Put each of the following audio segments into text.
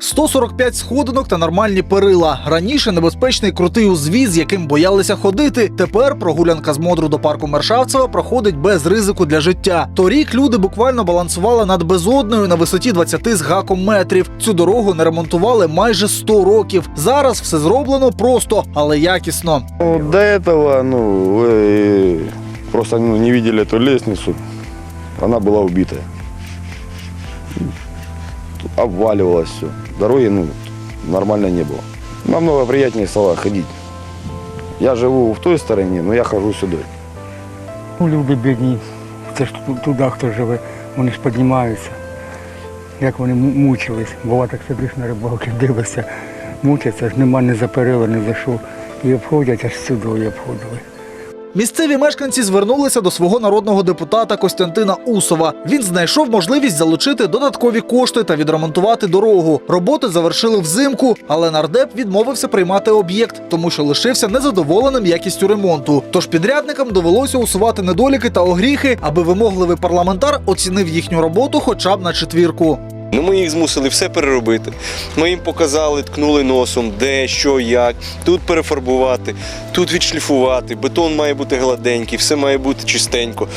145 сходинок та нормальні перила. Раніше небезпечний крутий узвіз, яким боялися ходити. Тепер прогулянка з модру до парку Мершавцева проходить без ризику для життя. Торік люди буквально балансували над безодною на висоті 20 з гаком метрів. Цю дорогу не ремонтували майже 100 років. Зараз все зроблено просто, але якісно. Ну, до этого, ну, вы просто ну, не видели эту лестницу. Она была убитая. Обваливалось все. Дороги, ну, нормально не было. Намного приятнее стало ходить. Я живу в той стороне, но я хожу сюда. Ну, люди бідні, це ж ту- туди, хто живе, вони ж піднімаються. Як вони мучились. Бува так сидиш на рибалки, дивишся, мучаться, ж нема ні за перила, ні за що. І обходять аж сюди і обходили. Місцеві мешканці звернулися до свого народного депутата Костянтина Усова. Він знайшов можливість залучити додаткові кошти та відремонтувати дорогу. Роботи завершили взимку, але нардеп відмовився приймати об'єкт, тому що лишився незадоволеним якістю ремонту. Тож підрядникам довелося усувати недоліки та огріхи, аби вимогливий парламентар оцінив їхню роботу хоча б на четвірку. Ну, ми їх змусили все переробити. Ми їм показали, ткнули носом, де, що, як. Тут перефарбувати, тут відшліфувати. Бетон має бути гладенький, все має бути чистенько.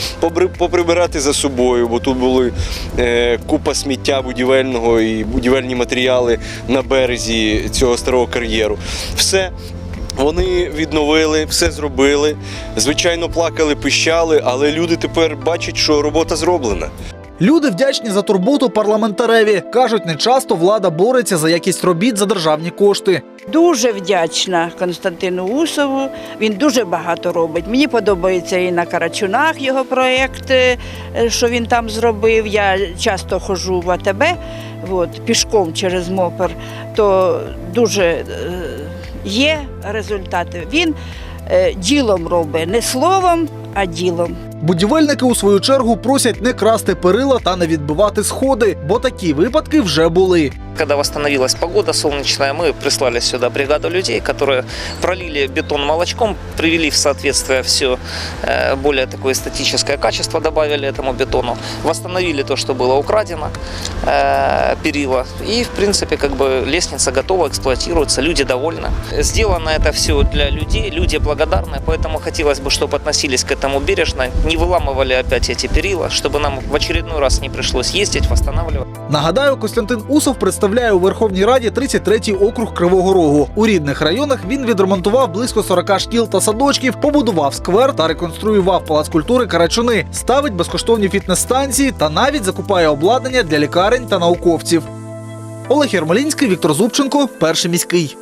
Поприбирати за собою, бо тут були е, купа сміття будівельного і будівельні матеріали на березі цього старого кар'єру. Все. Вони відновили, все зробили. Звичайно, плакали, пищали, але люди тепер бачать, що робота зроблена. Люди вдячні за турботу парламентареві. кажуть, не часто влада бореться за якість робіт за державні кошти. Дуже вдячна Константину Усову. Він дуже багато робить. Мені подобається і на Карачунах його проєкт, е, що він там зробив. Я часто ходжу в АТБ от, пішком через Мопер, то дуже е, є результати. Він е, ділом робить, не словом, а ділом. Будівельники у свою чергу просять не красти перила та не відбивати сходи, бо такі випадки вже були. Когда восстановилась погода солнечная, мы прислали сюда бригаду людей, которые пролили бетон молочком, привели в соответствие все более такое эстетическое качество, добавили этому бетону, восстановили то, что было украдено, э, перила. И, в принципе, как бы лестница готова, эксплуатируется, люди довольны. Сделано это все для людей, люди благодарны, поэтому хотелось бы, чтобы относились к этому бережно, не выламывали опять эти перила, чтобы нам в очередной раз не пришлось ездить, восстанавливать. Нагадаю, Костянтин Усов представляє у Верховній Раді 33-й округ Кривого Рогу. У рідних районах він відремонтував близько 40 шкіл та садочків, побудував сквер та реконструював палац культури Карачуни, ставить безкоштовні фітнес-станції та навіть закупає обладнання для лікарень та науковців. Олег Ярмолінський, Віктор Зубченко, перший міський.